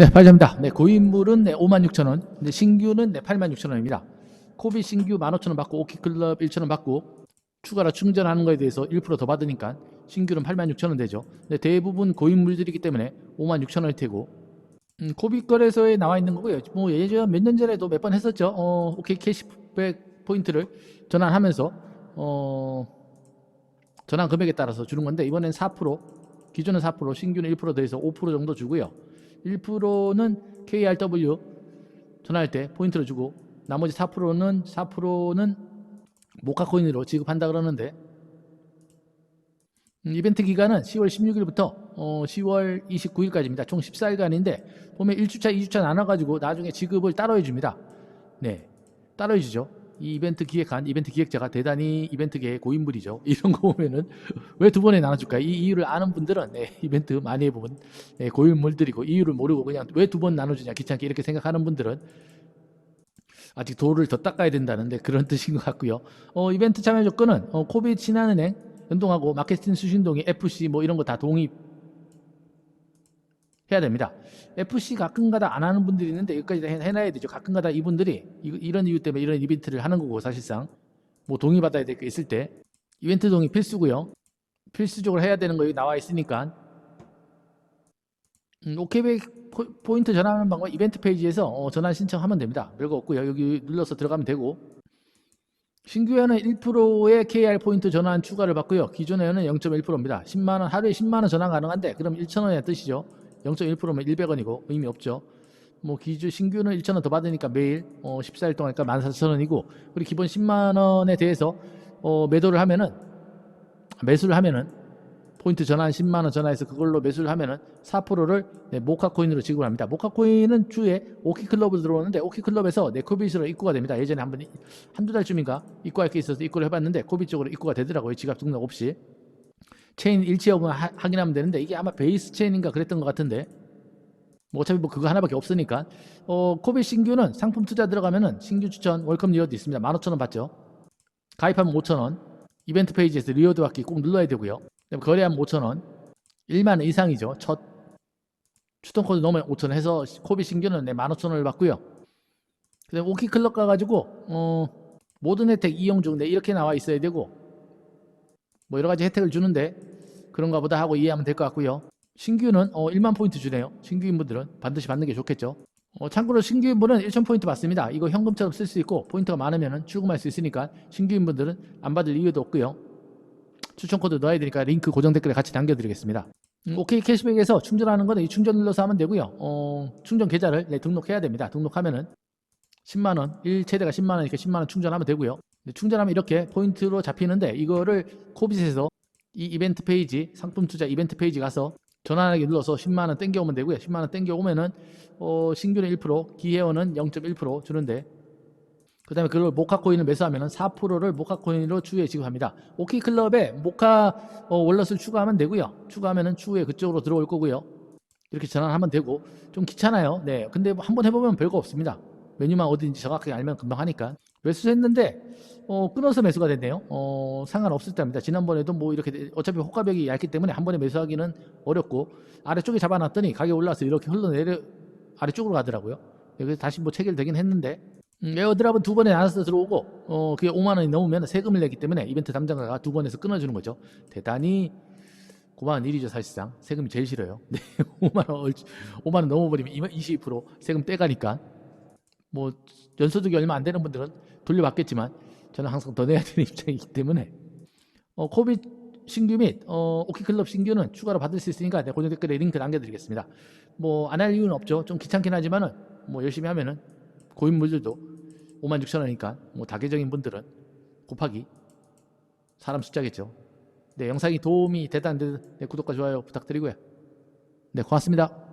네, 발자입니다. 네, 고인물은 네, 56,000원, 네, 신규는 네, 86,000원입니다. 코비 신규 15,000원 받고 오키클럽 1,000원 받고 추가로 충전하는 거에 대해서 1%더 받으니까 신규는 86,000원 되죠. 네, 대부분 고인물들이기 때문에 56,000원일 테고 음, 코비 거래소에 나와 있는 거고요. 뭐 예전 몇 년 전에도 몇 번 했었죠. 어, 오케이 캐시백 포인트를 전환하면서 어, 전환 금액에 따라서 주는 건데 이번엔 4% 기존은 4% 신규는 1% 더해서 5% 정도 주고요. 1%는 KRW 전화할 때 포인트를 주고 나머지 4%는 4%는 모카 코인으로 지급한다 그러는데 음, 이벤트 기간은 10월 16일부터 어, 10월 29일까지입니다. 총 14일간인데 보면 1주차, 2주차 나눠가지고 나중에 지급을 따로 해줍니다. 네, 따로 해주죠. 이 이벤트 기획한 이벤트 기획자가 대단히 이벤트계의 고인물이죠. 이런 거 보면은 왜 두 번에 나눠줄까? 이 이유를 아는 분들은 네, 이벤트 많이 해본 네, 고인물들이고 이유를 모르고 그냥 왜 두 번 나눠주냐 귀찮게 이렇게 생각하는 분들은 아직 도를 더 닦아야 된다는데 그런 뜻인 것 같고요. 어, 이벤트 참여 조건은 어, 코비 신한은행 연동하고 마케팅 수신동의 FC 뭐 이런 거 다 동의 해야 됩니다. FC 가끔가다 안 하는 분들이 있는데 여기까지 해놔야 되죠. 가끔가다 이분들이 이- 이런 이유 때문에 이런 이벤트를 하는 거고 사실상 뭐 동의 받아야 될 게 있을 때 이벤트 동의 필수고요. 필수적으로 해야 되는 거 여기 나와 있으니까 음, 오케이백 포- 포인트 전환하는 방법 이벤트 페이지에서 어, 전환 신청하면 됩니다. 별거 없고요. 여기 눌러서 들어가면 되고 신규에는 1%의 KR 포인트 전환 추가를 받고요. 기존에는 0.1%입니다. 10만 원 하루에 10만 원 전환 가능한데 그럼 1,000원의 뜻이죠. 0.1%면 100원이고 의미 없죠. 뭐 기준 신규는 1,000원 더 받으니까 매일 어, 14일 동안 그러니까 14,000원이고 그리고 기본 10만 원에 대해서 어, 매도를 하면은 매수를 하면은 포인트 전환 10만 원 전화해서 그걸로 매수를 하면은 4%를 네, 모카 코인으로 지급합니다. 모카 코인은 주에 오키 클럽으로 들어오는데 오키 클럽에서 네, 코빗으로 입구가 됩니다. 예전에 한번 한두 달쯤인가 입구할 게 있어서 입구를 해봤는데 코빗 쪽으로 입구가 되더라고요. 지갑 등록 없이 체인 일치 여부만 하- 확인하면 되는데 이게 아마 베이스 체인인가 그랬던 것 같은데 뭐 어차피 뭐 그거 하나밖에 없으니까 어, 코빗 신규는 상품 투자 들어가면은 신규 추천 월컴 리워드 있습니다. 15,000원 받죠. 가입하면 5,000원 이벤트 페이지에서 리워드 받기 꼭 눌러야 되고요. 거래하면 5,000원 1만 원 이상이죠. 첫 추천 코드 넣으면 5,000원 해서 코비 신규는 네, 15,000원을 받고요. 그다음에 오키 클럽 가가지고 어, 모든 혜택 이용 중 네, 이렇게 나와 있어야 되고 뭐 여러 가지 혜택을 주는데 그런가 보다 하고 이해하면 될 것 같고요. 신규는 어, 1만 포인트 주네요. 신규인분들은 반드시 받는 게 좋겠죠. 어, 참고로 신규인분은 1,000포인트 받습니다. 이거 현금처럼 쓸 수 있고 포인트가 많으면 출금할 수 있으니까 신규인분들은 안 받을 이유도 없고요. 추천 코드 넣어야 되니까 링크 고정 댓글에 같이 남겨드리겠습니다. 음, 오케이 캐시백에서 충전하는 거는 이 충전 눌러서 하면 되고요. 어, 충전 계좌를 네, 등록해야 됩니다. 등록하면은 10만 원, 1 최대가 10만 원이니까 10만 원 충전하면 되고요. 네, 충전하면 이렇게 포인트로 잡히는데 이거를 코빗에서 이 이벤트 페이지, 상품 투자 이벤트 페이지 가서 전환하기 눌러서 10만 원 땡겨 오면 되고요. 10만 원 땡겨 오면은 어, 신규는 1%, 기회원은 0.1% 주는데 그 다음에 그걸 모카 코인을 매수하면 은 4%를 모카 코인으로 추후에 지급합니다. 오키 클럽에 모카 어, 월렛을 추가하면 되고요. 추가하면 은 추후에 그쪽으로 들어올 거고요. 이렇게 전환하면 되고 좀 귀찮아요. 네. 근데 뭐 한번 해보면 별거 없습니다. 메뉴만 어딘지 정확하게 알면 금방 하니까 매수했는데 어, 끊어서 매수가 됐네요. 어, 상관없을 때입니다. 지난번에도 뭐 이렇게 어차피 호가벽이 얇기 때문에 한 번에 매수하기는 어렵고 아래쪽에 잡아놨더니 가격 올라서 이렇게 흘러내려 아래쪽으로 가더라고요. 그래서 다시 뭐 체결되긴 했는데 음, 에어드랍은 두 번에 나눠서 들어오고 어, 그게 5만 원이 넘으면 세금을 내기 때문에 이벤트 담당자가 두 번에서 끊어주는 거죠. 대단히 고마운 일이죠 사실상 세금이 제일 싫어요. 네, 5만 원 얼- 5만 원 넘어버리면 22% 세금 떼가니까 뭐 연소득이 얼마 안 되는 분들은 돌려받겠지만 저는 항상 더 내야 되는 입장이기 때문에 어, 코빗 신규 및 어, 오키클럽 신규는 추가로 받을 수 있으니까 네, 고정 댓글에 링크 남겨드리겠습니다. 뭐 안 할 이유는 없죠. 좀 귀찮긴 하지만은 뭐 열심히 하면은 고인물들도 5만 6천 원이니까 뭐 다계적인 분들은 곱하기 사람 숫자겠죠. 네, 영상이 도움이 되다 안 되든 네, 구독과 좋아요 부탁드리고요. 네, 고맙습니다.